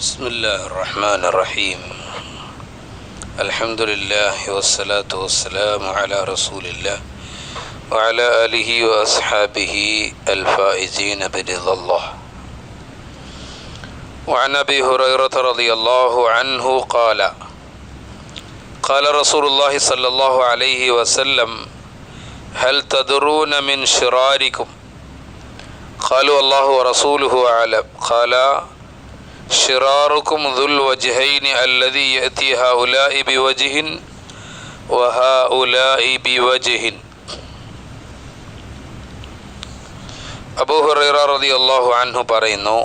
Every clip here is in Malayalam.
بسم الله الرحمن الرحيم. الحمد لله والصلاة والسلام على رسول الله وعلى آله وأصحابه الفائزين برضا الله. وعن أبي هريرة رضي الله عنه قال قال رسول الله صلى الله عليه وسلم هل تدرون من شراركم؟ قالوا الله ورسوله أعلم. قال ഷിറാറുക്കും ദുൽ വജ്ഹൈനി അല്ലതി യഅതി ഹൗലാഇ ബിവജ്ഹിൻ വഹൗലാഇ ബിവജ്ഹിൻ അബൂ ഹുറൈറ റളിയല്ലാഹു അൻഹു പറയുന്നു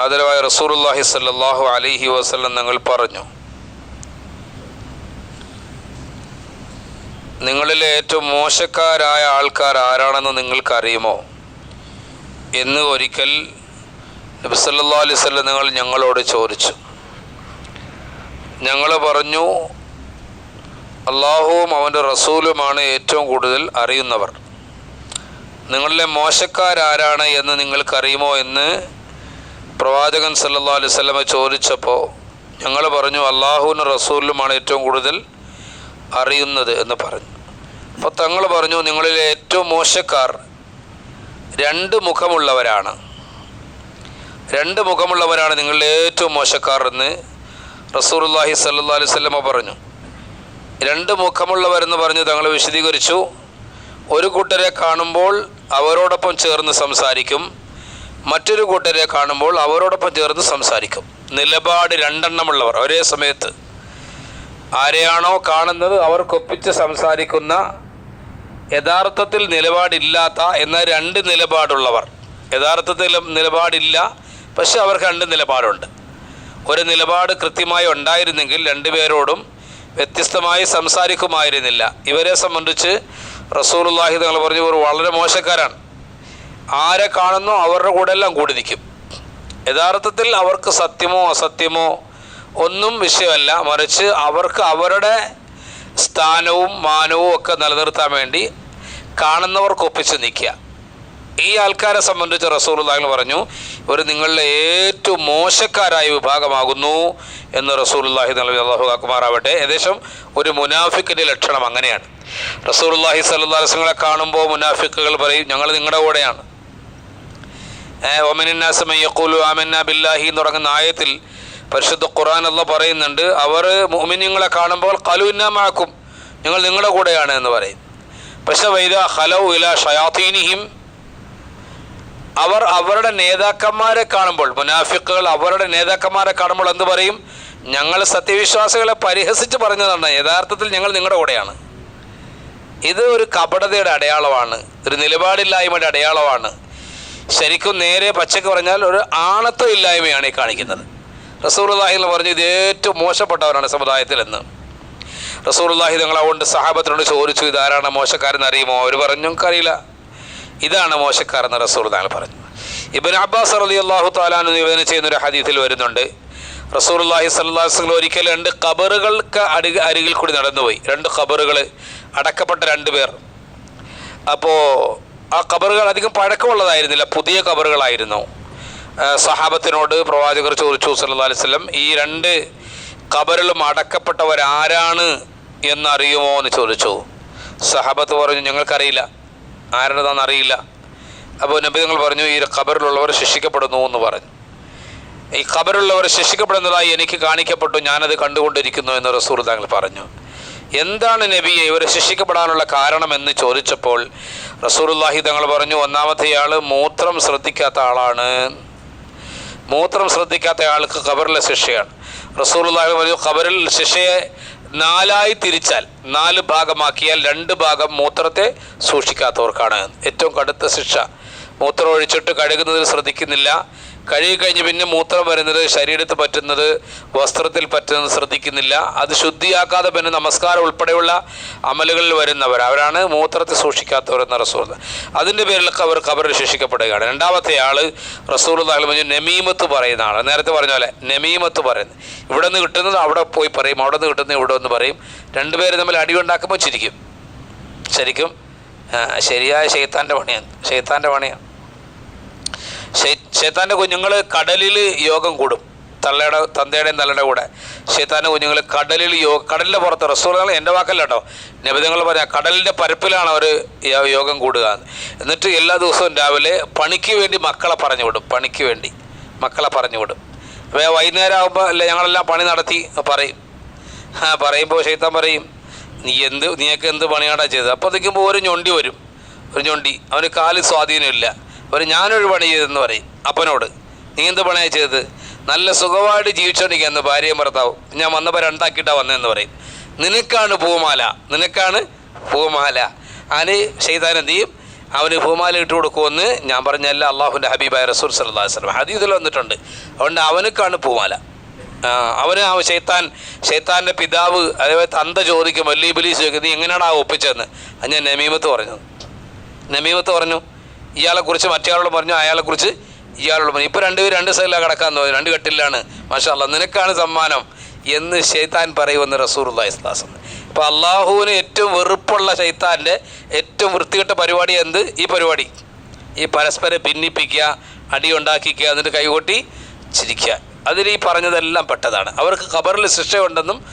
ആദരവായ റസൂലുള്ളാഹി സ്വല്ലല്ലാഹു അലൈഹി വസല്ലം നിങ്ങൾ പറഞ്ഞു നിങ്ങളിലെ ഏറ്റവും മോശക്കാരായ ആൾക്കാർ ആരാണെന്ന് നിങ്ങൾക്കറിയുമോ? എന്ന് ഒരിക്കൽ നബി സല്ലല്ലാഹു അലൈഹി വസല്ലം നിങ്ങൾ ഞങ്ങളോട് ചോദിച്ചു. ഞങ്ങൾ പറഞ്ഞു അള്ളാഹുവും അവന്റെ റസൂലുമാണ് ഏറ്റവും കൂടുതൽ അറിയുന്നവർ. നിങ്ങളിലെ മോശക്കാരാരാണ് എന്ന് നിങ്ങൾക്കറിയുമോ എന്ന് പ്രവാചകൻ സല്ലാ അലൈഹി വസല്ലമ ചോദിച്ചപ്പോൾ ഞങ്ങൾ പറഞ്ഞു അള്ളാഹുവിനും റസൂലുമാണ് ഏറ്റവും കൂടുതൽ അറിയുന്നത് എന്ന് പറഞ്ഞു. അപ്പോൾ തങ്ങൾ പറഞ്ഞു നിങ്ങളിലെ ഏറ്റവും മോശക്കാർ രണ്ട് മുഖമുള്ളവരാണ്. രണ്ട് മുഖമുള്ളവരാണ് നിങ്ങളിലെ ഏറ്റവും മോശക്കാർ എന്ന് റസൂർല്ലാഹി സല്ലാ അലൈഹി സ്വല്ലമ്മ പറഞ്ഞു. രണ്ട് മുഖമുള്ളവരെന്ന് പറഞ്ഞ് തങ്ങൾ വിശദീകരിച്ചു. ഒരു കൂട്ടരെ കാണുമ്പോൾ അവരോടൊപ്പം ചേർന്ന് സംസാരിക്കും. മറ്റൊരു കൂട്ടരെ കാണുമ്പോൾ അവരോടൊപ്പം ചേർന്ന് സംസാരിക്കും. നിലപാട് രണ്ടെണ്ണമുള്ളവർ ഒരേ സമയത്ത്. ആരെയാണോ കാണുന്നത് അവർക്കൊപ്പിച്ച് സംസാരിക്കുന്ന യഥാർത്ഥത്തിൽ നിലപാടില്ലാത്ത എന്ന രണ്ട് നിലപാടുള്ളവർ. യഥാർത്ഥത്തിൽ നിലപാടില്ല പക്ഷെ അവർക്ക് രണ്ട് നിലപാടുണ്ട്. ഒരു നിലപാട് കൃത്യമായി ഉണ്ടായിരുന്നെങ്കിൽ രണ്ടുപേരോടും വ്യത്യസ്തമായി സംസാരിക്കുമായിരുന്നില്ല. ഇവരെ സംബന്ധിച്ച് റസൂലുള്ളാഹി തങ്ങൾ പറഞ്ഞു ഇവർ വളരെ മോശക്കാരാണ്. ആരെ കാണുന്നോ അവരുടെ കൂടെ എല്ലാം കൂടി നിൽക്കും. യഥാർത്ഥത്തിൽ അവർക്ക് സത്യമോ അസത്യമോ ഒന്നും വിഷയമല്ല. മറിച്ച് അവർക്ക് അവരുടെ സ്ഥാനവും മാനവും ഒക്കെ നിലനിർത്താൻ വേണ്ടി കാണുന്നവർക്ക് ഒപ്പിച്ച് നിൽക്കുക. ഈ ആൾക്കാരെ സംബന്ധിച്ച് റസൂലുള്ളാഹി പറഞ്ഞു ഇവർ നിങ്ങളുടെ ഏറ്റവും മോശക്കാരായ വിഭാഗമാകുന്നു എന്ന് റസൂലുള്ളാഹി നൽകി അള്ളാഹു കാക്കുമാറാവട്ടെ ഏകദേശം ഒരു മുനാഫിക്കിന്റെ ലക്ഷണം അങ്ങനെയാണ്. അലൈഹി വസല്ലമയെ കാണുമ്പോൾ മുനാഫിക്കുകൾ പറയും ഞങ്ങൾ നിങ്ങളുടെ കൂടെയാണ്. ഒമനിന്നാസമയ്യക്കൂലു ആമന്ന ബില്ലാഹി എന്ന് തുടങ്ങുന്ന ആയത്തിൽ പരിശുദ്ധ ഖുറാൻ അല്ല പറയുന്നുണ്ട് അവർ മുഅ്മിനീങ്ങളെ കാണുമ്പോൾ കലുന്നമാക്കും ഞങ്ങൾ നിങ്ങളുടെ കൂടെയാണ് എന്ന് പറയും. പക്ഷെ വൈദ ഹലൗ ഇല ഷയാത്തീനിഹിം അവർ അവരുടെ നേതാക്കന്മാരെ കാണുമ്പോൾ മുനാഫിക്കുകൾ അവരുടെ നേതാക്കന്മാരെ കാണുമ്പോൾ എന്ത് പറയും? ഞങ്ങൾ സത്യവിശ്വാസികളെ പരിഹസിച്ച് പറഞ്ഞതാണ് യഥാർത്ഥത്തിൽ ഞങ്ങൾ നിങ്ങളുടെ കൂടെയാണ്. ഇത് ഒരു കപടതയുടെ അടയാളമാണ് ഒരു നിലപാടില്ലായ്മയുടെ അടയാളമാണ്. ശരിക്കും നേരെ പച്ചക്ക് പറഞ്ഞാൽ ഒരു ആണത്വം ഇല്ലായ്മയാണ് ഈ കാണിക്കുന്നത്. റസൂർലാഹി എന്ന് പറഞ്ഞു ഇത് ഏറ്റവും മോശപ്പെട്ടവരാണ് സമുദായത്തിൽ എന്ന്. റസൂർലാഹി നിങ്ങൾ അതുകൊണ്ട് സഹാബത്തിനോട് ചോദിച്ചു ഇതാരാണ് മോശക്കാരെന്ന് അറിയുമോ? അവർ പറഞ്ഞു നമുക്കറിയില്ല ഇതാണ് മോശക്കാരെന്ന് റസൂർ താങ്കൾ പറഞ്ഞു. ഇബൻ അബ്ബാസ് അലി അള്ളാഹു താലാനു നിവേദനം ചെയ്യുന്ന ഒരു ഹദീത്തിൽ വരുന്നുണ്ട്. റസൂർ അള്ളാഹി സല്ലാസ്ലം ഒരിക്കൽ രണ്ട് ഖബറുകൾക്ക് അടി അരികിൽ കൂടി നടന്നുപോയി. രണ്ട് ഖബറുകൾ അടക്കപ്പെട്ട രണ്ട് പേർ. അപ്പോൾ ആ ഖബറുകൾ അധികം പഴക്കമുള്ളതായിരുന്നില്ല പുതിയ ഖബറുകളായിരുന്നു. സഹാബത്തിനോട് പ്രവാചകർ ചോദിച്ചു സല്ലാ അലൈഹി സ്വലം ഈ രണ്ട് ഖബറിലും അടക്കപ്പെട്ടവരാരാണ് എന്നറിയുമോ എന്ന് ചോദിച്ചു. സഹാബത്ത് പറഞ്ഞു ഞങ്ങൾക്കറിയില്ല. ആരുടേതാണെന്ന് അറിയില്ല. അപ്പോൾ നബി നിങ്ങൾ പറഞ്ഞു ഈ ഖബറിലുള്ളവർ ശിക്ഷിക്കപ്പെടുന്നു എന്ന് പറഞ്ഞു. ഈ ഖബറിലുള്ളവർ ശിക്ഷിക്കപ്പെടുന്നതായി എനിക്ക് കാണിക്കപ്പെട്ടു ഞാനത് കണ്ടുകൊണ്ടിരിക്കുന്നു എന്ന് റസൂർ താങ്കൾ പറഞ്ഞു. എന്താണ് നബിയെ ഇവർ ശിക്ഷിക്കപ്പെടാനുള്ള കാരണം എന്ന് ചോദിച്ചപ്പോൾ റസൂറുല്ലാഹി തങ്ങൾ പറഞ്ഞു ഒന്നാമത്തെയാൾ മൂത്രം ശ്രദ്ധിക്കാത്ത ആളാണ്. മൂത്രം ശ്രദ്ധിക്കാത്ത ആൾക്ക് ഖബറിലെ ശിക്ഷയാണ്. റസൂറുല്ലാഹി പറഞ്ഞു ഖബറിൽ ശിക്ഷയെ നാലായി തിരിച്ചാൽ നാല് ഭാഗമാക്കിയാൽ രണ്ട് ഭാഗം മൂത്രത്തെ സൂക്ഷിക്കാത്തവർക്കാണ്. ഏറ്റവും കടുത്ത ശിക്ഷ. മൂത്രം ഒഴിച്ചിട്ട് കഴുകുന്നതിൽ ശ്രദ്ധിക്കുന്നില്ല. കഴുകി കഴിഞ്ഞ് പിന്നെ മൂത്രം വരുന്നത് ശരീരത്ത് പറ്റുന്നത് വസ്ത്രത്തിൽ പറ്റുന്നത് ശ്രദ്ധിക്കുന്നില്ല. അത് ശുദ്ധിയാക്കാതെ പിന്നെ നമസ്കാരം ഉൾപ്പെടെയുള്ള അമലുകളിൽ വരുന്നവർ അവരാണ് മൂത്രത്തെ സൂക്ഷിക്കാത്തവർ എന്ന അതിന്റെ പേരിലൊക്കെ അവർ കബറിൽ ശിക്ഷിക്കപ്പെടുകയാണ്. രണ്ടാമത്തെ ആൾ റസൂൽ പറഞ്ഞു നെമീമത്ത് പറയുന്ന ആൾ നേരത്തെ പറഞ്ഞ പോലെ നെമീമത്ത് പറയുന്നത്. ഇവിടെ നിന്ന് കിട്ടുന്നത് അവിടെ പോയി പറയും അവിടെ നിന്ന് കിട്ടുന്നത് ഇവിടെ ഒന്ന് പറയും. രണ്ടുപേരും തമ്മിൽ അടിയുണ്ടാക്കുമ്പോൾ ചിരിക്കും. ശരിക്കും ശരിയായ ശൈത്താന്റെ പണിയാണ്. ശൈത്താന്റെ പണിയാണ്. ഷെയ്ത്താന്റെ കുഞ്ഞുങ്ങൾ കടലിൽ യോഗം കൂടും. തള്ളയുടെ തന്തയുടെയും തള്ളയുടെ കൂടെ. ഷെയ്ത്താന്റെ കുഞ്ഞുങ്ങൾ കടലിൽ യോ കടലിന്റെ പുറത്ത് റസൂലുകൾ എന്റെ വാക്കല്ല കേട്ടോ നിബിധങ്ങൾ പറഞ്ഞ കടലിന്റെ പരപ്പിലാണ് അവർ യോഗം കൂടുക. എന്നിട്ട് എല്ലാ ദിവസവും രാവിലെ പണിക്ക് വേണ്ടി മക്കളെ പറഞ്ഞു വിടും. പണിക്ക് വേണ്ടി മക്കളെ പറഞ്ഞു വിടും. അപ്പോൾ വൈകുന്നേരം ആകുമ്പോൾ അല്ലേ ഞങ്ങളെല്ലാം പണി നടത്തി? പറയും. ആ പറയുമ്പോൾ ശൈത്താൻ പറയും നീ എന്ത് നീയൊക്കെ എന്ത് പണിയാടാ ചെയ്തത്? അപ്പോൾ നിൽക്കുമ്പോൾ ഒരു ഞൊണ്ടി വരും. ഒരു ഞൊണ്ടി. അവന് കാൽ സ്വാധീനമില്ല. ഒരു ഞാനൊരു പണി ചെയ്തെന്ന് പറയും അപ്പനോട് നീ എന്ത് പണിയാണ് ചെയ്തത്? നല്ല സുഖമായിട്ട് ജീവിച്ചോണ്ടിരിക്കുന്നു ഭാര്യയും ഭർത്താവും. ഞാൻ വന്നപ്പോൾ രണ്ടാക്കിയിട്ടാണ് വന്നതെന്ന് പറയും. നിനക്കാണ് പൂമാല നിനക്കാണ് പൂമാല. അതിന് ഷെയ്താൻ എന്ത് ചെയ്യും? അവന് പൂമാല ഇട്ട് കൊടുക്കുമെന്ന് ഞാൻ പറഞ്ഞല്ല അള്ളാഹുന്റെ ഹബീബായ റസൂൽ സല്ലല്ലാഹു വസ്ലം ഹദീസിൽ വന്നിട്ടുണ്ട്. അതുകൊണ്ട് അവനക്കാണ് പൂമാല. അവന് ആ ഷെയ്ത്താൻ ഷെയ്ത്താന്റെ പിതാവ് അതേപോലെ തന്ത ചോദിക്കും വലിയ ബലീസ് ചോദിക്കും എങ്ങനെയാണ് ആ ഒപ്പിച്ചതെന്ന്? അത് ഞാൻ നമീമത്ത് പറഞ്ഞു നമീമത്ത് പറഞ്ഞു. ഇയാളെക്കുറിച്ച് മറ്റേയാളോട് പറഞ്ഞു അയാളെക്കുറിച്ച് ഇയാളോട് പറഞ്ഞു. ഇപ്പോൾ രണ്ടുപേരും രണ്ട് സൈഡിലാണ് കിടക്കാൻ തോന്നി രണ്ട് കെട്ടിലാണ്. മാഷാ അല്ലാ നിനക്കാണ് സമ്മാനം എന്ന് ഷെയ്ത്താൻ പറയുമെന്ന് റസൂറുല്ലാ ഇസ്ലാസം അപ്പോൾ അള്ളാഹുവിന് ഏറ്റവും വെറുപ്പുള്ള ഷെയ്ത്താന്റെ ഏറ്റവും വൃത്തികെട്ട പരിപാടി എന്ത്? ഈ പരിപാടി. ഈ പരസ്പരം ഭിന്നിപ്പിക്കുക അടിയുണ്ടാക്കിക്കുക എന്നിട്ട് കൈകൊട്ടി ചിരിക്കുക. അതിൽ ഈ പറഞ്ഞതെല്ലാം പെട്ടതാണ്. അവർക്ക് ഖബറിൽ ശിക്ഷയുണ്ടെന്നും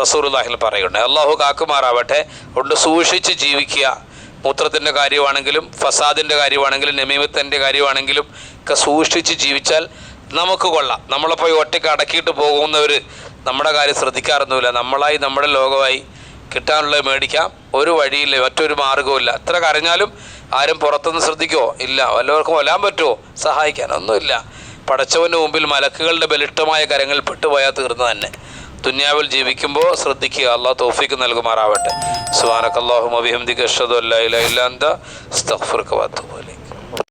റസൂറുല്ലാഹിൽ പറയുന്നുണ്ട്. അള്ളാഹു കാക്കുമാറാവട്ടെ. കൊണ്ട് സൂക്ഷിച്ച് ജീവിക്കുക. മൂത്രത്തിന്റെ കാര്യമാണെങ്കിലും ഫസാദിന്റെ കാര്യമാണെങ്കിലും നമീമത്തിന്റെ കാര്യമാണെങ്കിലും ഒക്കെ സൂക്ഷിച്ച് ജീവിച്ചാൽ നമുക്ക് കൊള്ളാം. നമ്മളെ പോയി ഒറ്റയ്ക്ക് അടക്കിയിട്ട് പോകുന്നവർ നമ്മുടെ കാര്യം ശ്രദ്ധിക്കാറൊന്നുമില്ല. നമ്മളായി നമ്മുടെ ലോകമായി കിട്ടാനുള്ളത് മേടിക്കാം. ഒരു വഴിയില്ല മറ്റൊരു മാർഗവുമില്ല എത്ര കരഞ്ഞാലും ആരും പുറത്തുനിന്ന് ശ്രദ്ധിക്കുമോ ഇല്ല. വല്ലവർക്കും കൊല്ലാൻ പറ്റുമോ? സഹായിക്കാൻ ഒന്നുമില്ല. പടച്ചവന്റെ മുമ്പിൽ മലക്കുകളുടെ ബലിഷ്ടമായ കരങ്ങളിൽ പെട്ടുപോയാൽ തീർന്നു തന്നെ. ദുന്യാവിൽ ജീവിക്കുമ്പോൾ ശ്രദ്ധിക്കുക അള്ളാഹ് തോഫിക്ക് നൽകുമാറാവട്ടെ. സുബാനക്കല്ലാഹു അബിഹംദിക്ക് അഷ്ഹദു അല്ലാ ഇല്ലാ അന്ത വാത്തുപോലെ വഅത്തുബു ഇലൈക്.